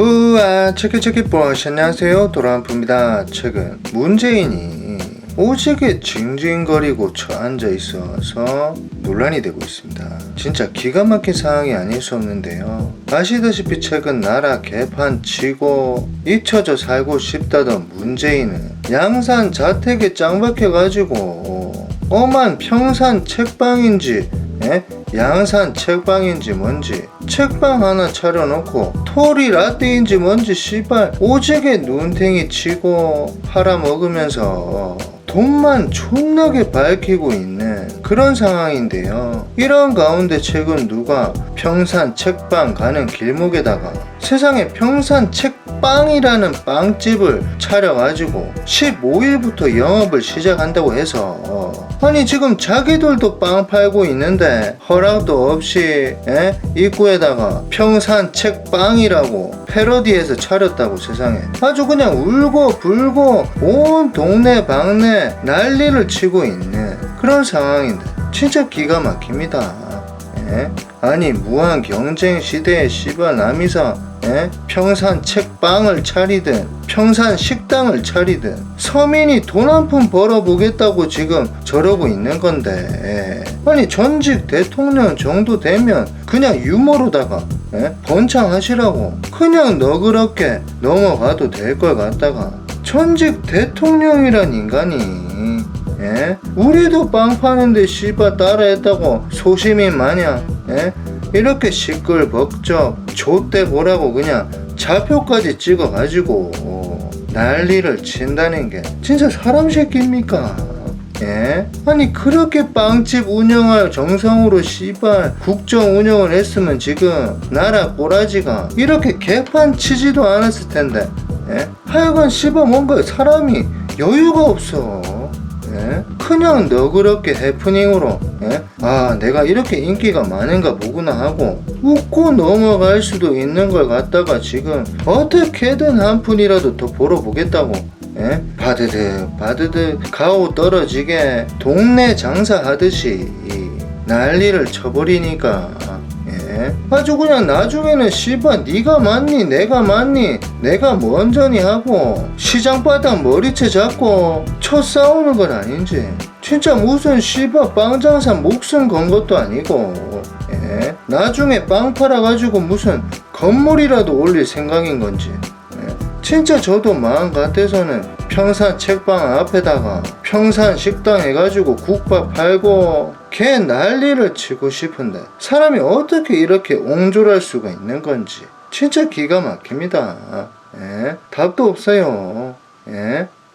뿌아 체크체크 뿌아시 안녕하세요. 도란프입니다. 최근 문재인이 오지게 징징거리고 처앉아 있어서 논란이 되고 있습니다. 진짜 기가 막힌 상황이 아닐 수 없는데요. 아시다시피 최근 나라 개판 치고 잊혀져 살고 싶다던 문재인은 양산 자택에 짱 박혀가지고 엄한 평산 책방인지 예? 양산 책방인지 뭔지 책방 하나 차려놓고 토리 라떼인지 뭔지 씨발 오지게 눈탱이 치고 팔아먹으면서 돈만 존나게 밝히고 있는 그런 상황인데요. 이런 가운데 최근 누가 평산 책방 가는 길목에다가 세상에 평산 책빵이라는 빵집을 차려가지고 15일부터 영업을 시작한다고 해서 아니 지금 자기들도 빵 팔고 있는데 허락도 없이 에? 입구에다가 평산 책빵이라고 패러디해서 차렸다고 세상에 아주 그냥 울고 불고 온 동네 방네 난리를 치고 있는 그런 상황인데 진짜 기가 막힙니다 예? 아니 무한 경쟁 시대에 씨발 남이사 예? 평산 책방을 차리든 평산 식당을 차리든 서민이 돈 한 푼 벌어보겠다고 지금 저러고 있는 건데 아니 전직 대통령 정도 되면 그냥 유머로다가 예? 번창하시라고 그냥 너그럽게 넘어가도 될 걸 갖다가 전직 대통령이란 인간이 예? 우리도 빵 파는데 씨발 따라했다고 소시민 마냥 예? 이렇게 시끌벅적 좆대 보라고 그냥 좌표까지 찍어가지고 난리를 친다는 게 진짜 사람 새끼입니까? 예? 아니 그렇게 빵집 운영할 정성으로 씨발 국정 운영을 했으면 지금 나라 꼬라지가 이렇게 개판 치지도 않았을 텐데 예? 하여간 씨발 뭔가 사람이 여유가 없어 예? 그냥 너그럽게 해프닝으로 예? 아 내가 이렇게 인기가 많은가 보구나 하고 웃고 넘어갈 수도 있는 걸 갖다가 지금 어떻게든 한 푼이라도 더 벌어보겠다고 예? 바드득 바드득 가오 떨어지게 동네 장사하듯이 난리를 쳐버리니까 예? 아주 그냥 나중에는 씨발 네가 맞니 내가 맞니 내가 먼저니 하고 시장바닥 머리채 잡고 쳐 싸우는 건 아닌지 진짜 무슨 씨발 빵장사 목숨 건 것도 아니고 예? 나중에 빵 팔아가지고 무슨 건물이라도 올릴 생각인 건지 예? 진짜 저도 마음 같아서는 평산 책방 앞에다가 평산 식당 해가지고 국밥 팔고 걔 난리를 치고 싶은데 사람이 어떻게 이렇게 옹졸할 수가 있는 건지 진짜 기가 막힙니다. 예? 답도 없어요. 예?